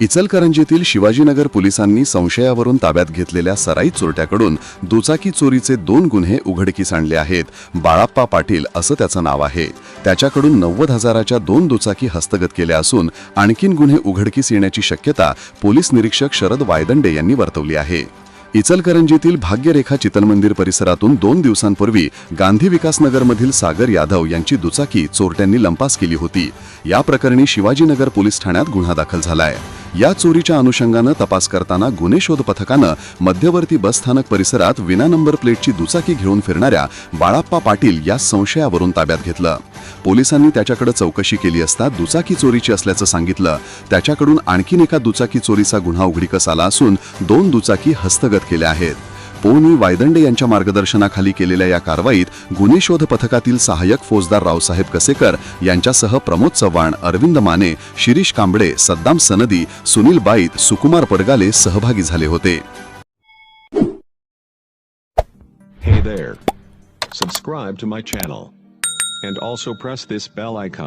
इचलकरंजीतील शिवाजीनगर पोलिसांनी संशयावरून ताब्यात घेतलेल्या सराई चोरट्याकडून दुचाकी चोरीचे दोन गुन्हे उघडकीस आणले आहेत. बाळाप्पा पाटील असं त्याचं नाव आहे. त्याच्याकडून नव्वद हजाराच्या दोन दुचाकी हस्तगत केल्या असून आणखीन गुन्हे उघडकीस येण्याची शक्यता पोलीस निरीक्षक शरद वायदंडे यांनी वर्तवली आहे. इचलकरंजीतील भाग्यरेखा चितलमंदिर परिसरातून दोन दिवसांपूर्वी गांधी विकासनगरमधील सागर यादव यांची दुचाकी चोरट्यांनी लंपास केली होती. या प्रकरणी शिवाजीनगर पोलीस ठाण्यात गुन्हा दाखल झालाय. या चोरीच्या अनुषंगानं तपास करताना गुन्हे शोध पथकानं मध्यवर्ती बसस्थानक परिसरात विना नंबर प्लेटची दुचाकी घेऊन फिरणाऱ्या बाळाप्पा पाटील या संशयावरून ताब्यात घेतलं. पोलिसांनी त्याच्याकडे चौकशी केली असता दुचाकी चोरीची असल्याचं सांगितलं. त्याच्याकडून आणखीन एका दुचाकी चोरीचा गुन्हा उघडीकस आला असून दोन दुचाकी हस्तगत केल्या आहेत. पोनी वायदंडे यांच्या मार्गदर्शनाखाली केलेल्या या कारवाईत गुन्हे शोध पथकातील सहाय्यक फौजदार रावसाहेब कसेकर यांच्यासह प्रमोद चव्हाण अरविंद माने शिरीष कांबळे सद्दाम सनदी सुनील बाईत सुकुमार पडगाले सहभागी झाले होते Hey there. Subscribe to my channel. And also press this bell icon.